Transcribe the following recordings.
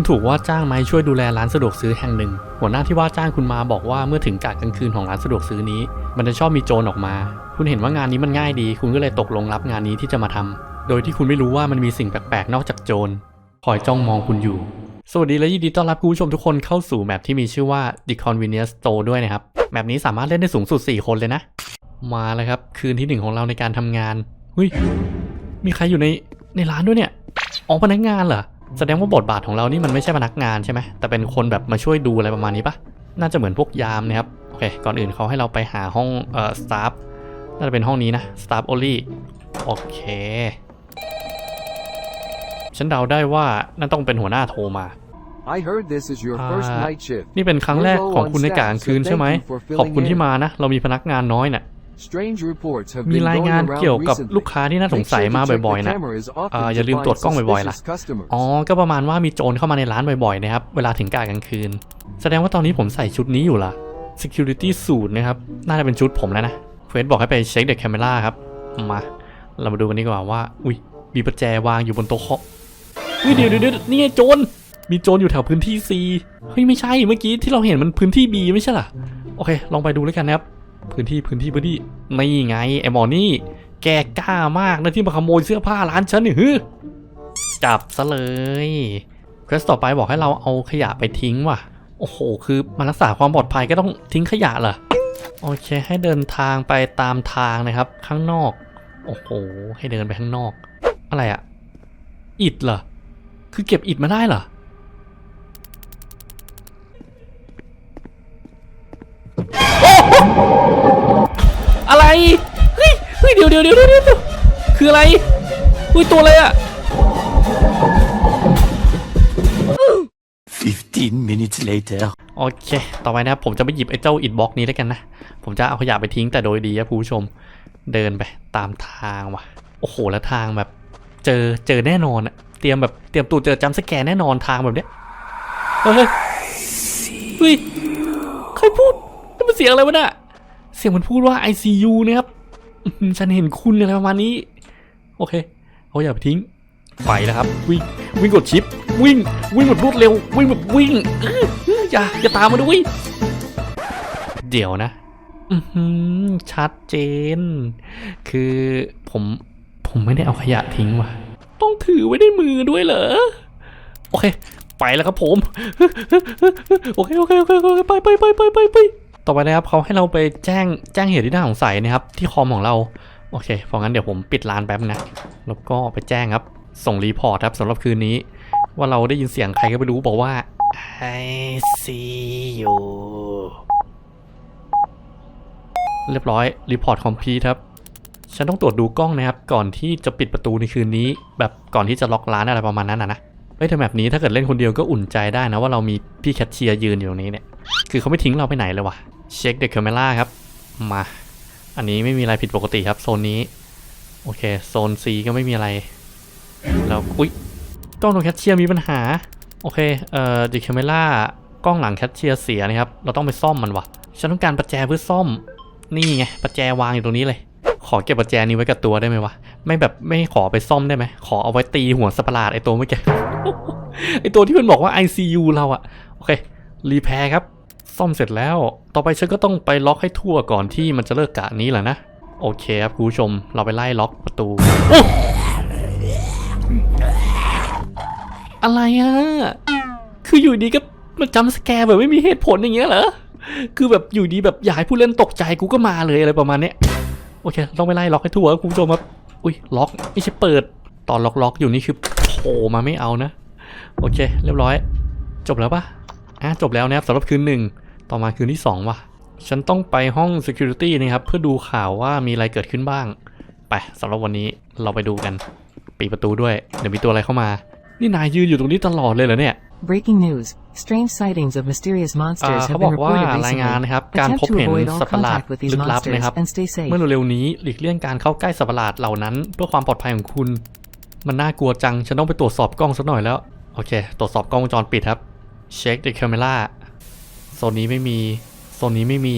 คุณถูกว่าจ้างมาให้ช่วยดูแลร้านสะดวกซื้อแห่งหนึ่ง หัวหน้าที่ว่าจ้างคุณมาบอกว่าเมื่อถึงกะกลางคืนของร้านสะดวกซื้อนี้ มันจะชอบมีโจรออกมา คุณเห็นว่างานนี้มันง่ายดี คุณก็เลยตกลงรับงานนี้ที่จะมาทำโดยที่คุณไม่รู้ว่ามันมีสิ่งแปลกๆนอกจากโจรคอยจ้องมองคุณอยู่ สวัสดีและยินดีต้อนรับคุณผู้ชมทุกคนเข้าสู่แมปที่มีชื่อว่า The Convenience Store ด้วยนะครับแมปนี้สามารถเล่นได้สูงสุด 4 คนเลยนะ มาแล้วครับ คืนที่หนึ่งของเราในการทำงานเฮ้ยมีใครอยู่ในในร้านด้วยเนี่ยอ๋อพนักงานเหรอ แสดงว่าบทบาทของเรานี่มันไม่ใช่พนักงานใช่ไหมแต่เป็นคนแบบมาช่วยดูอะไรประมาณนี้ปะน่าจะเหมือนพวกยามนะครับโอเคก่อนอื่นเขาให้เราไปหาห้องเอ่อสตาฟน่าจะเป็นห้องนี้นะสตาฟโอลี่โอเคฉันเดาได้ว่านั่นต้องเป็นหัวหน้าโทรมา I heard this is your first Ah, night shift. นี่เป็นครั้งแรกของคุณในกะกลางคืนใช่ไหม ขอบคุณที่มานะ เรามีพนักงานน้อยน่ะ Strange reports have มี been ราย going งาน around เกี่ยวกับ recently. ลูกค้าที่น่าสง Make สัย sure to มา check บ่อย the ๆนะ cameras เอ่อ often อย่า to ลืม find ตรวจกล้องบ่อยๆล่ะ suspicious customers. อ๋อ ก็ประมาณว่ามีโจรเข้ามาในร้านบ่อยๆนะครับ เวลาถึงกะกลางคืน แสดงว่าตอนนี้ผมใส่ชุดนี้อยู่ล่ะ security suit นะครับ น่าจะเป็นชุดผมแล้วนะเฟสบอกให้ไปเช็คเด e ะ camera ครับ มา เรามาดูกันดีกว่าว่า อุ้ย มีประแจวางอยู่บนโต๊ะเคาะอุ้ยเดี๋ยวเดี๋ยวเดี๋ยวนี่ไงโจร มีโจรอยู่แถวพื้นที่ C เฮ้ยไม่ใช่ เมื่อกี้ที่เราเห็นมันพื้นที่ B ไม่ใช่เหรอ โอเค ลองไปดูแล้วกันนะครับ พื้นที่พื้นที่พื้นที่ไม่ไงไอหมอนี่แกกล้ามากนะที่มาขโมยเสื้อผ้าร้านฉันนี่ฮึจับซะเลยเควสต่อไปบอกให้เราเอาขยะไปทิ้งว่ะ โอ้โห คือมารักษาความปลอดภัยก็ต้องทิ้งขยะเหรอ โอเค ให้เดินทางไปตามทางนะครับ ข้างนอก โอ้โห ให้เดินไปข้างนอก อะไรอะอิดเหรอ คือเก็บอิดมาได้เหรอ ยเฮ้ยเดี๋ยวเดี๋ยวเดี๋ยวเดี๋ยวคืออะไรเฮ้ยตัวอะไรอะ15 minutes later. โอเค ต่อไปนะครับผมจะไปหยิบไอ้เจ้าอิดบล็อกนี้แล้วกันนะ ผมจะเอาขยะไปทิ้งแต่โดยดีครับผู้ชม เดินไปตามทางว่ะ โอ้โห แล้วทางแบบ เจอ เจอแน่นอนอะเตรียมแบบเตรียมตัวเจอจัมป์สแกนแน่นอนทางแบบเนี้ย เฮ้ยเฮ้ยใครพูดนี่มันเสียงอะไรวะเนี่ยเสียงมันพูดว่า ICU นะครับ ฉันเห็นคุณอะไรประมาณนี้ โอเคเอาอย่าไปทิ้ง ไปแล้วครับ วิ่ง วิ่งกดชิป วิ่ง วิ่งแบบรวดเร็ว วิ่งแบบวิ่งอย่าอย่าตามมาด้วย เดี๋ยวนะอืชัดเจน คือผมผมไม่ได้เอาขยะทิ้งว่ะ ต้องถือไว้ในมือด้วยเหรอ โอเค ไปแล้วครับผม โอเค โอเค โอเคโอเคไปไปไปไปไปไป ต่อไปนะครับเขาให้เราไปแจ้งแจ้งเหตุที่น่าสงสัยนะครับ ที่คอมของเรา โอเคเพราะงั้นเดี๋ยวผมปิดร้านแป๊บนะ แล้วก็ไปแจ้งครับ ส่งรีพอร์ตครับสำหรับคืนนี้ ว่าเราได้ยินเสียงใครก็ไม่รู้บอกว่า I see you เรียบร้อยรีพอร์ตคอมพีทครับ ฉันต้องตรวจดูกล้องนะครับ ก่อนที่จะปิดประตูในคืนนี้ แบบก่อนที่จะล็อกร้านอะไรประมาณนั้นนะนะเฮ้ยแต่แบบนี้ถ้าเกิดเล่นคนเดียวก็อุ่นใจได้นะว่าเรามีพี่แคทเชียร์ยืนอยู่ตรงนี้เนี่ย คือเขาไม่ทิ้งเราไปไหนเลยวะ เช็คเดอะแคม e ราครับ มา อันนี้ไม่มีอะไรผิดปกติครับ โซนนี้ โอเค โซน C ก็ไม่มีอะไร แล้วอุ้ยกล้องตรงแคชเชียร์มีปัญหา โอเค เอ่อดิแคม e รากล้องหลังแคชเชียร์เสียนะครับ เราต้องไปซ่อมมันวะฉันต้องการประแจเพื่อซ่อม นี่ไง ประแจวางอยู่ตรงนี้เลย ขอเก็บประแจนี้ไว้กับตัวได้ไหมวะ ไม่แบบไม่ขอไปซ่อมได้ไหม ขอเอาไว้ตีหัวสัตว์ประหลาดไอตัวเมื่อกี้ ไอตัวที่มันบอกว่า ICU เราอะโอเค รีแพร์ครับ ซ่อมเสร็จแล้ว ต่อไปฉันก็ต้องไปล็อกให้ทั่วก่อนที่มันจะเลิกกะนี้แหละนะ โอเคครับคุณผู้ชม เราไปไล่ล็อกประตูโอ้อะไรอะคืออยู่ดีก็มันจำสแกร์แบบไม่มีเหตุผลอย่างเงี้ยเหรอ คือแบบอยู่ดีแบบอยากให้ผู้เล่นตกใจกูก็มาเลยอะไรประมาณเนี้ย โอเค ต้องไปไล่ล็อกให้ทั่วครับคุณผู้ชมครับ อุ้ยล็อกไม่ใช่เปิด ตอนล็อกล็อกอยู่นี่คือโผล่มาไม่เอานะ โอเค เรียบร้อย จบแล้วปะอะจบแล้วนะครับสำหรับคืนหนึ่ง ต่อมาคืนที่สองว่ะ ฉันต้องไปห้อง Security นะครับ เพื่อดูข่าวว่ามีอะไรเกิดขึ้นบ้าง ไปสำหรับวันนี้เราไปดูกัน ปิดประตูด้วย เดี๋ยวมีตัวอะไรเข้ามา นี่นายยืนอยู่ตรงนี้ตลอดเลยเหรอเนี่ย Breaking news. Strange sightings of mysterious อ่า monsters เขา have บ been อกว่า reported รายงาน recently. นะครับการพ Attempt บ to เห็น avoid all สัตว์ประหลาด contact with these ลึกลับนะครับ monsters and stay safe. เมื่อเร็วๆนี้หลีกเลี่ยงการเข้าใกล้สัตว์ประหลาดเหล่านั้นเพื่อความปลอดภัยของคุณ มันน่ากลัวจัง ฉันต้องไปตรวจสอบกล้องสักหน่อยแล้ว โอเค ตรวจสอบกล้องวงจรปิดครับ เช็ค the camera โซนนี้ไม่มี โซนนี้ไม่มี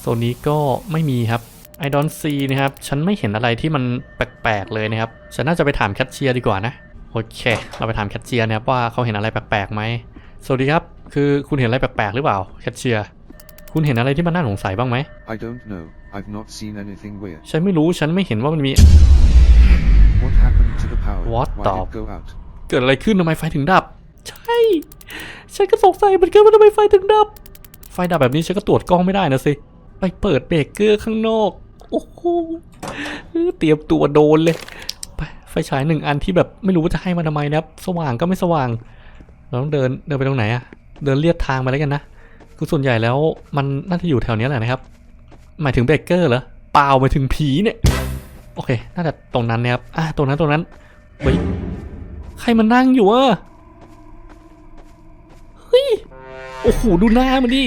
โซนนี้ก็ไม่มีครับ I don't see นะครับ ฉันไม่เห็นอะไรที่มันแปลกๆเลยนะครับ ฉันน่าจะไปถามแคชเชียร์ดีกว่านะ โอเค เราไปถามแคชเชียร์นะครับว่าเขาเห็นอะไรแปลกๆไหม สวัสดีครับ คือคุณเห็นอะไรแปลกๆหรือเปล่าแคชเชียร์ คุณเห็นอะไรที่มันน่าสงสัยบ้างไหม I don't know. I've not seen anything weird. ฉันไม่รู้ ฉันไม่เห็นว่ามันมี What happened to the power? What Why the- did it go out? เกิดอะไรขึ้นทำไมไฟถึงดับ ใช่ ฉันก็สงสัยเหมือนกันว่าทำไมไฟถึงดับ ไฟดับแบบนี้ฉันก็ตรวจกล้องไม่ได้นะสิ ไปเปิดเบรกเกอร์ข้างนอก โอ้โห เตรียมตัวโดนเลย ไปไฟฉายหนึ่งอันที่แบบไม่รู้ว่าจะให้มาทำไมนะครับ สว่างก็ไม่สว่าง เราต้องเดินเดินไปตรงไหนอะเดินเลียบทางไปแล้วกันนะ คือส่วนใหญ่แล้วมันน่าจะอยู่แถวนี้แหละนะครับ หมายถึงเบรกเกอร์เหรอ เปล่าหมายถึงผีเนี่ย โอเค น่าจะตรงนั้นนะครับ อะตรงนั้นตรงนั้นเฮ้ยใครมานั่งอยู่อะ เฮ้ย โอ้โห ดูหน้ามันดิ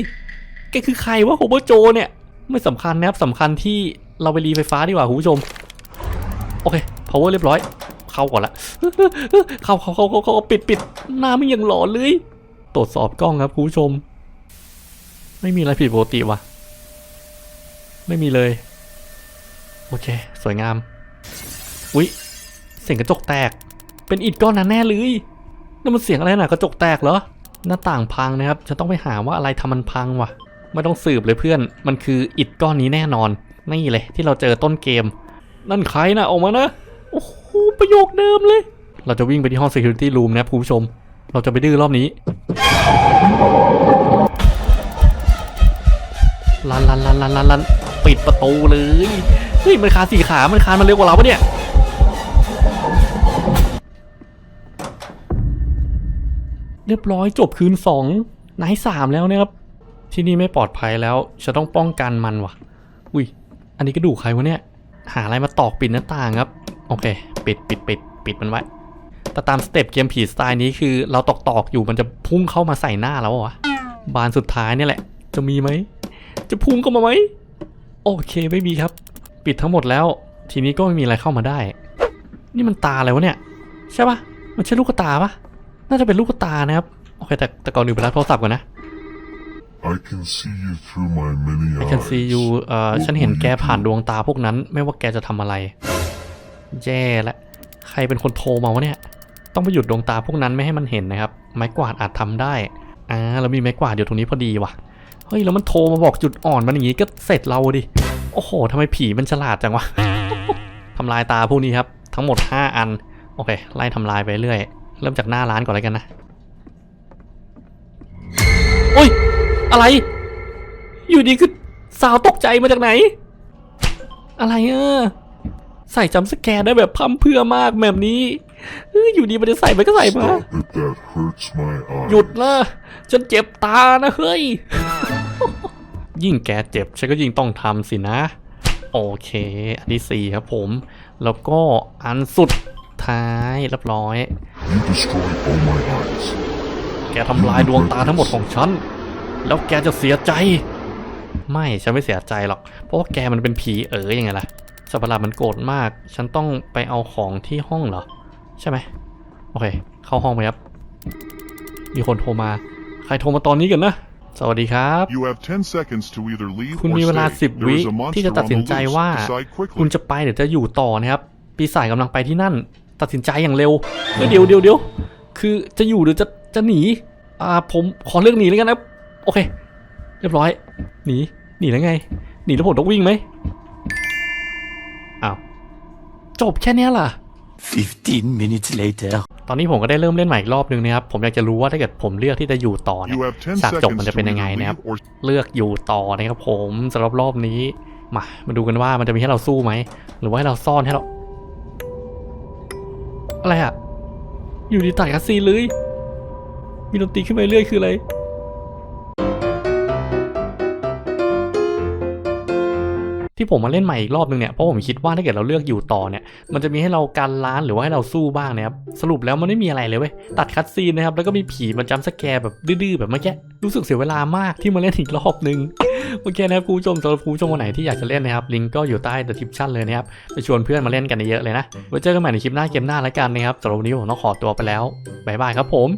แกคือใครวะโฮเบอร์โจเนี่ย ไม่สำคัญนะครับสำคัญที่เราไปรีไฟฟ้าดีกว่าคุณผู้ชม โอเค power เรียบร้อย เข้าก่อนละ เข้าเข้าเข้าเข้าเขาปิดปิดหน้าไม่ยังหลอนเลย ตรวจสอบกล้องครับคุณผู้ชม ไม่มีอะไรผิดปกติวะไม่มีเลย โอเค สวยงาม อุ๊ย เสียงกระจกแตก เป็นอิฐก้อนนั้นแน่เลยนั่นมันเสียงอะไรน่ะกระจกแตกเหรอ หน้าต่างพังนะครับ จะต้องไปหาว่าอะไรทำมันพังวะไม่ต้องสืบเลยเพื่อน มันคืออิฐก้อนนี้แน่นอน นี่เลยที่เราเจอต้นเกม นั่นใครนะออกมานะ โอ้โห ประโยคเดิมเลย เราจะวิ่งไปที่ห้อง security room นะครับคุณผู้ชม เราจะไปดื้อรอบนี้ลันลันลันลันลันลันปิดประตูเลย เฮ้ย มันคาสี่ขา มันคานมาเร็วกว่าเราปะเนี่ย เรียบร้อยจบคืนสองไนท์สามแล้วนะครับ ที่นี่ไม่ปลอดภัยแล้วจะต้องป้องกันมันว่ะอุ้ย อันนี้ก็ดูกใครวะเนี่ย หาอะไรมาตอกปิดหน้าต่างครับ โอเค ปิดปิดปิดปิดมันไว้ แต่ตามสเต็ปเกมผีสไตล์นี้คือ เราตอกตอกอยู่มันจะพุ่งเข้ามาใส่หน้าเราอะวะบานสุดท้ายเนี่ยแหละ จะมีไหม จะพุ่งเข้ามาไหม โอเคไม่มีครับ ปิดทั้งหมดแล้ว ทีนี้ก็ไม่มีอะไรเข้ามาได้ นี่มันตาอะไรวะเนี่ย ใช่ปะมันใช่ลูกตาปะ น่าจะเป็นลูกตานะครับ โอเค แต่แต่ก่อนอื่นไปรับโทรศัพท์ก่อนนะ I can see you through my many I eyes. can see you เอ่อฉันเห็นแกผ่านดวงตาพวกนั้น ไม่ว่าแกจะทำอะไร แย่และใครเป็นคนโทรมาวะเนี่ย ต้องไปหยุดดวงตาพวกนั้นไม่ให้มันเห็นนะครับ ไม้กวาดอาจทำได้ อ่าแล้วมีไม้กวาดอยู่ตรงนี้พอดีว่ะ เฮ้ย แล้วมันโทรมาบอกจุดอ่อนมันอย่างงี้ก็เสร็จเราดิ โอ้โหทำไมผีมันฉลาดจังวะทำลายตาพวกนี้ครับ ทั้งหมด 5 อัน โอเค ไล่ทำลายไปเรื่อย เริ่มจากหน้าร้านก่อนเลยกันนะ โอ้ย อะไร อยู่ดีคือสาวตกใจมาจากไหน อะไรเออใส่จำสแกนได้แบบพัมเพื่อมากแบบนี้ อยู่ดีมันจะใส่มันก็ใส่มา หยุดนะฉันเจ็บตานะเฮ้ย ยิ่งแกเจ็บ ฉันก็ยิ่งต้องทำสินะ โอเค อันที่สี่ครับผม แล้วก็อันสุด ท้ายเรียบร้อย You destroyed all my eyes. แกทำลายดวงตาทั้งหมดของฉัน แล้วแกจะเสียใจ ไม่ฉันไม่เสียใจหรอก เพราะว่าแกมันเป็นผีเอ๋ยยังไงล่ะสัตว์ประหลาดมันโกรธมาก ฉันต้องไปเอาของที่ห้องเหรอ ใช่ไหมโอเค เข้าห้องไปครับ มีคนโทรมา ใครโทรมาตอนนี้กันนะ สวัสดีครับ You have 10 seconds to either leave คุณ or มีเวลา stay. สิบ There วิ is a monster ที่จะตัด on สิน the ใจ loose. ว่า Decide คุณ quickly. จะไปหรือจะอยู่ต่อนะครับ ปีศาจกำลังไปที่นั่น ตัดสินใจอย่างเร็วเฮ้ยเดี๋ยวเดี๋ยวเดี๋ยวคือจะอยู่หรือจะจะหนี อ่าผมขอเลือกหนีแล้วกันนะโอเค เรียบร้อย หนีหนีแล้วไง หนีแล้วผมต้องวิ่งไหมอ้าวจบแค่เนี้ยล่ะ15 minutes later. ตอนนี้ผมก็ได้เริ่มเล่นใหม่อีกรอบนึงนะครับ ผมอยากจะรู้ว่าถ้าเกิดผมเลือกที่จะอยู่ต่อเนี่ย You have 10ฉากจบมัน seconds จะ to เป็นยังไง either นะครับ leave or เลือกอยู่ต่อนะครับผมสำหรับรอบนี้ มา มาดูกันว่ามันจะมีให้เราสู้ไหม หรือว่าให้เราซ่อนให้เรา อะไรอะอยู่ดีตัดคัสซีเลย มีดนตรีขึ้นไปเรื่อยคืออะไรที่ผมมาเล่นใหม่อีกรอบนึงเนี่ยเพราะผมคิดว่าถ้าเกิดเราเลือกอยู่ต่อเนี่ยมันจะมีให้เราการล้านหรือว่าให้เราสู้บ้างนะครับสรุปแล้วมันไม่มีอะไรเลยเว้ยตัดคัดซีนนะครับแล้วก็มีผีมาจัมป์สแกร์แบบดื้อๆแบบเมื่อกี้รู้สึกเสียเวลามากที่มาเล่นอีกรอบนึง โอเคนะครับคุณผู้ชมสำหรับคุณผู้ชมคนไหนที่อยากจะเล่นนะครับลิงก์ก็อยู่ใต้ description เลยนะครับไปชวนเพื่อนมาเล่นกันเยอะเลยนะไว้เจอกันใหม่ในคลิปหน้าเกมหน้าแล้วกันนะครับสำหรับวันนี้ผมต้องขอตัวไปแล้วบ๊ายบายครับผม